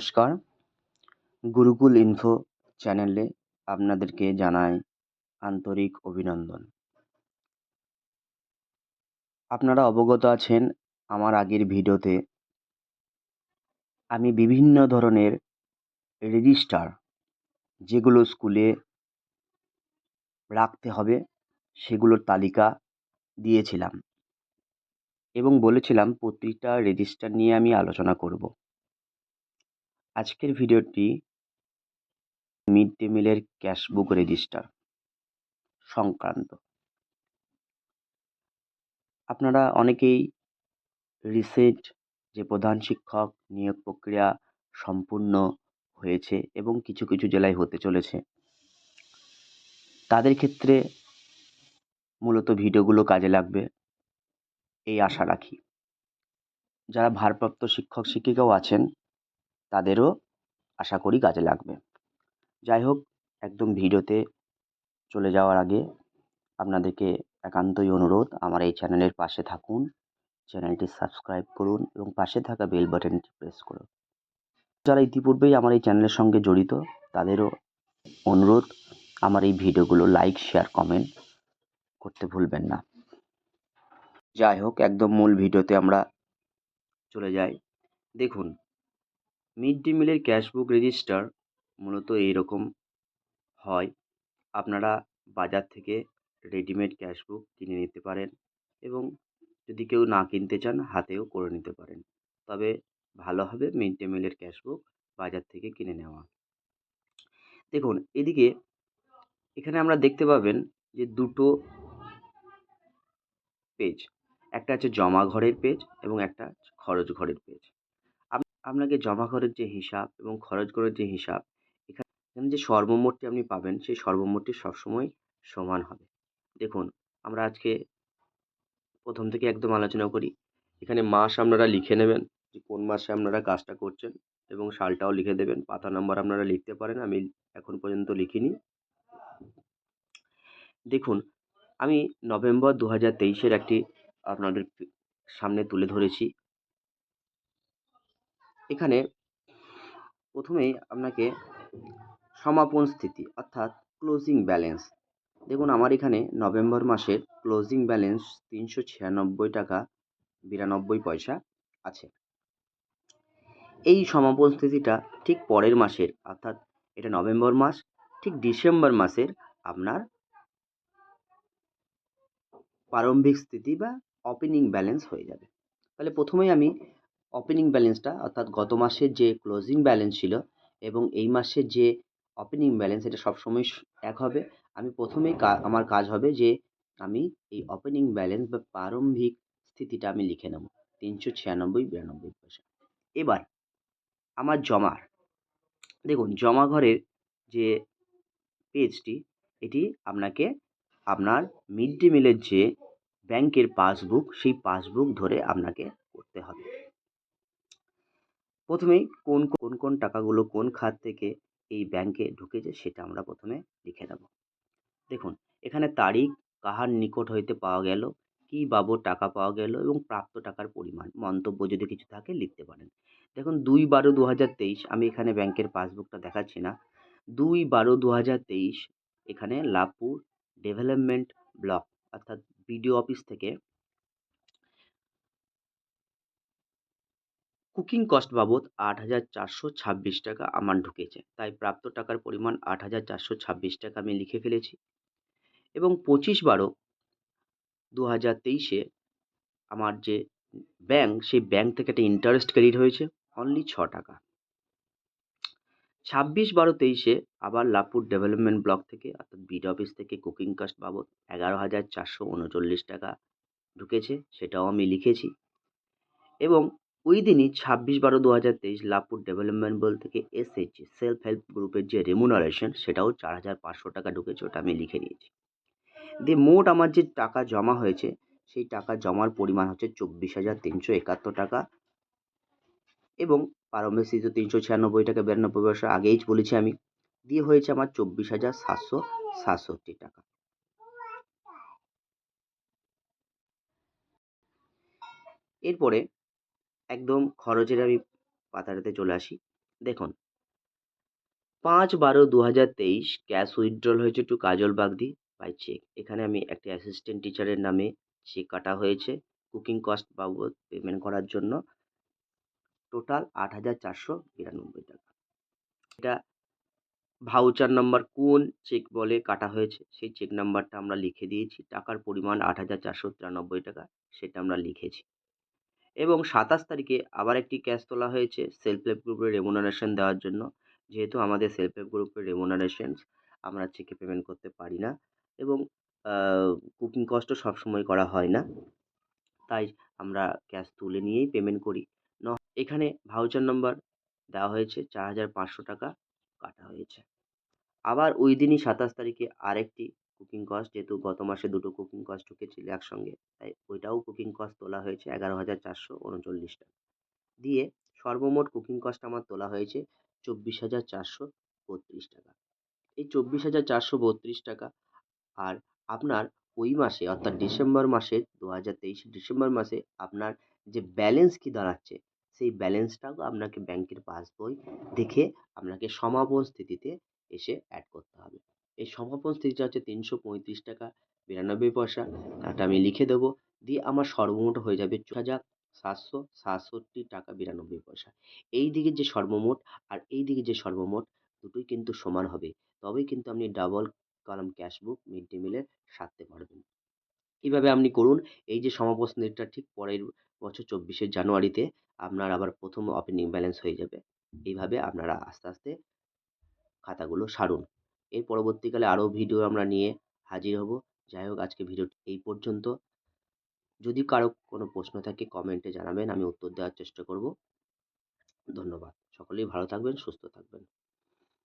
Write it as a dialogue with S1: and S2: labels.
S1: নমস্কার। গুরুকুল ইনফো চ্যানেলে আপনাদেরকে জানাই আন্তরিক অভিনন্দন। আপনারা অবগত আছেন আমার আগের ভিডিওতে আমি বিভিন্ন ধরনের রেজিস্টার যেগুলো স্কুলে রাখতে হবে সেগুলোর তালিকা দিয়েছিলাম এবং বলেছিলাম প্রতিটা রেজিস্টার নিয়ে আমি আলোচনা করব। আজকের ভিডিওটি মিড ডে মিলের ক্যাশবুক রেজিস্টার সংক্রান্ত। আপনারা অনেকেই রিসেন্ট যে প্রধান শিক্ষক নিয়োগ প্রক্রিয়া সম্পূর্ণ হয়েছে এবং কিছু কিছু জেলায় হতে চলেছে, তাদের ক্ষেত্রে মূলত ভিডিওগুলো কাজে লাগবে এই আশা রাখি। যারা ভারপ্রাপ্ত শিক্ষক শিক্ষিকাও আছেন তাদেরও আশা করি কাজে লাগবে। যাই হোক একদম ভিডিওতে চলে যাওয়ার আগে আপনাদেরকে একান্তই অনুরোধ, আমার এই চ্যানেলের পাশে থাকুন, চ্যানেলটি সাবস্ক্রাইব করুন এবং পাশে থাকা বেল বাটনটি প্রেস করুন। যারা ইতিপূর্বেই আমার এই চ্যানেলের সঙ্গে জড়িত, তাদেরও অনুরোধ, আমার এই ভিডিওগুলো লাইক, শেয়ার, কমেন্ট করতে ভুলবেন না। যাই হোক একদম মূল ভিডিওতে আমরা চলে যাই। দেখুন মিড ডে মিলের ক্যাশবুক রেজিস্টার মূলত এইরকম হয়। আপনারা বাজার থেকে রেডিমেড ক্যাশবুক কিনে নিতে পারেন এবং যদি কেউ না কিনতে চান, হাতেও করে নিতে পারেন। তবে ভালো হবে মিড ডে মিলের ক্যাশবুক বাজার থেকে কিনে নেওয়া। দেখুন, এদিকে এখানে আমরা দেখতে পাবেন যে দুটো পেজ একটা আছে জমা ঘরের পেজ এবং একটা খরচ ঘরের পেজ আপনাকে জমা ঘরের যে হিসাব এবং খরচ করার যে হিসাব, এখানে যে সর্বমোটটি আপনি পাবেন, সেই সর্বমোটটি সবসময় সমান হবে। দেখুন, আমরা আজকে প্রথম থেকে একদম আলোচনা করি। এখানে মাস আপনারা লিখে নেবেন যে কোন মাসে আপনারা কাজটা করছেন এবং সালটাও লিখে দেবেন। পাতা নাম্বার আপনারা লিখতে পারেন, আমি এখন পর্যন্ত লিখিনি। দেখুন, আমি নভেম্বর দু হাজার তেইশের একটি আপনাদের সামনে তুলে ধরেছি। এখানে প্রথমেই আপনাকে সমাপন স্থিতি অর্থাৎ ক্লোজিং ব্যালেন্স দেখুন, আমার এখানে নভেম্বর মাসের ক্লোজিং ব্যালেন্স তিনশো ছিয়ানব্বই টাকা বিরানব্বই পয়সা আছে। এই সমাপন স্থিতিটা ঠিক পরের মাসের, অর্থাৎ এটা নভেম্বর মাস, ঠিক ডিসেম্বর মাসের আপনার প্রারম্ভিক স্থিতি বা ওপেনিং ব্যালেন্স হয়ে যাবে। তাহলে প্রথমেই আমি ওপেনিং ব্যালেন্সটা অর্থাৎ গত মাসের যে ক্লোজিং ব্যালেন্স ছিল এবং এই মাসের যে ওপেনিং ব্যালেন্স এটা সবসময় এক হবে। আমি প্রথমেই আমার কাজ হবে যে আমি এই ওপেনিং ব্যালেন্স বা প্রারম্ভিক স্থিতিটা আমি লিখে নেব। তিনশো ছিয়ানব্বই, বিরানব্বই পয়সা। এবার আমার জমার দেখুন, জমা ঘরের যে পেজটি এটি আপনাকে আপনার মিড ডে মিলের যে ব্যাংকের পাসবুক সেই পাসবুক ধরে আপনাকে করতে হবে। প্রথমেই কোন কোন কোন টাকাগুলো কোন খাত থেকে এই ব্যাংকে ঢুকেছে সেটা আমরা প্রথমে লিখে নেব। দেখুন, এখানে তারিখ কাহার নিকট হইতে পাওয়া গেল, কী বাবদ টাকা পাওয়া গেল এবং প্রাপ্ত টাকার পরিমাণ, মন্তব্য যদি কিছু থাকে লিখতে পারেন। দেখুন, দুই বারো দু হাজার তেইশ, আমি এখানে ব্যাংকের পাসবুকটা দেখাচ্ছি না, দুই বারো দু হাজার তেইশ এখানে লাভপুর ডেভেলপমেন্ট ব্লক অর্থাৎ বিডিও অফিস থেকে কুকিং কস্ট বাবদ আট হাজার চারশো ছাব্বিশ টাকা আমার ঢুকেছে। তাই প্রাপ্ত টাকার পরিমাণ আট হাজার চারশো ছাব্বিশ টাকা আমি লিখে ফেলেছি। এবং পঁচিশ বারো দু হাজার তেইশে আমার যে ব্যাংক সেই ব্যাংক থেকে একটা ইন্টারেস্ট ক্রেডিট হয়েছে অনলি ছ টাকা। ছাব্বিশ বারো তেইশে আবার লাভপুর ডেভেলপমেন্ট ব্লক থেকে, অর্থাৎ বিড অফিস থেকে কুকিং কাস্ট বাবদ এগারো হাজার চারশো উনচল্লিশ টাকা ঢুকেছে, সেটাও আমি লিখেছি। এবং ওই দিনই ছাব্বিশ বারো দু হাজার তেইশ লাভপুর ডেভেলপমেন্ট বল থেকে এসএইচজি সেলফ হেল্প গ্রুপের যে রেমুনারেশন, সেটাও চার হাজার পাঁচশো টাকা ঢুকেছে, ওটা আমি লিখে নিয়েছি। দিয়ে মোট আমার যে টাকা জমা হয়েছে, সেই টাকা জমার পরিমাণ হচ্ছে চব্বিশ হাজার তিনশো একাত্তর টাকা এবং প্রারম্ভিক স্থিতি তিনশো ছিয়ানব্বই টাকা বিরানব্বই পয়সা আগেই বলেছি আমি, দিয়ে হয়েছে আমার চব্বিশ হাজার সাতশো সাতষট্টি টাকা। এরপরে একদম খরচের আমি পাতাটাতে চলে আসি। দেখুন। পাঁচ বারো দু হাজার তেইশ ক্যাশ উইথড্রল হয়েছে to Kajal Bagdi by cheque. এখানে আমি একটি অ্যাসিস্ট্যান্ট টিচারের নামে চেক কাটা হয়েছে কুকিং কস্ট বাবদ পেমেন্ট করার জন্য। টোটাল আট হাজার চারশো বিরানব্বই টাকা। এটা ভাউচার নাম্বার কোন চেক বলে কাটা হয়েছে সেই চেক নাম্বারটা আমরা লিখে দিয়েছি। টাকার পরিমাণ আট হাজার চারশো তিরানব্বই টাকা সেটা আমরা লিখেছি। এবং সাতাশ তারিখে আবার একটি ক্যাশ তোলা হয়েছে সেলফ হেল্প গ্রুপের রেমুনারেশন দেওয়ার জন্য। যেহেতু আমাদের সেলফ হেল্প গ্রুপের রেমুনারেশন আমরা চেকে পেমেন্ট করতে পারি না এবং কুকিং কস্টও সবসময় করা হয় না। তাই আমরা ক্যাশ তুলে নিয়েই পেমেন্ট করি। ন, এখানে ভাউচার নাম্বার দেওয়া হয়েছে চার হাজার পাঁচশো টাকা কাটা হয়েছে। আবার ওই দিনই সাতাশ তারিখে আরেকটি কুকিং কস্ট যেহেতু গত মাসে দুটো কুকিং কস্ট ঢুকেছিল একসঙ্গে, তাই ওইটাও কুকিং কস্ট তোলা হয়েছে এগারো হাজার চারশো উনচল্লিশ টাকা। দিয়ে সর্বমোট কুকিং কস্ট আমার তোলা হয়েছে চব্বিশ হাজার চারশো বত্রিশ টাকা। এই চব্বিশ হাজার চারশো বত্রিশ টাকা আর আপনার ওই মাসে অর্থাৎ ডিসেম্বর মাসের দু হাজার তেইশে ডিসেম্বর মাসে আপনার যে ব্যালেন্স কী দাঁড়াচ্ছে, সেই ব্যালেন্সটাও আপনাকে ব্যাংকের পাসবই দেখে আপনাকে সমাপন স্থিতিতে এসে অ্যাড করতে হবে। এই সমাপন স্থিতিটা হচ্ছে তিনশো পঁয়ত্রিশ টাকা, বিরানব্বই পয়সা। তাটা আমি লিখে দেবো। দিয়ে আমার সর্বমোট হয়ে যাবে ছ হাজার সাতশো সাতষট্টি টাকা বিরানব্বই পয়সা। এই দিকে যে সর্বমোট আর এই দিকে যে সর্বমোট দুটোই কিন্তু সমান হবে। তবেই কিন্তু আপনি double column cash book mid day মিলের সারতে পারবেন। এইভাবে আপনি করুন। এই যে সমাপস্থানটা ঠিক পরের বছর চব্বিশে জানুয়ারিতে আপনার আবার প্রথম ওপেনিং ব্যালেন্স হয়ে যাবে। এইভাবে আপনারা আস্তে আস্তে খাতাগুলো সারুন। এর পরবর্তীকালে আরও ভিডিও আমরা নিয়ে হাজির হব। যাই হোক, আজকে ভিডিওটি এই পর্যন্ত। যদি কারও কোনো প্রশ্ন থাকে কমেন্টে জানাবেন, আমি উত্তর দেওয়ার চেষ্টা করব। ধন্যবাদ। সকলেই ভালো থাকবেন, সুস্থ থাকবেন।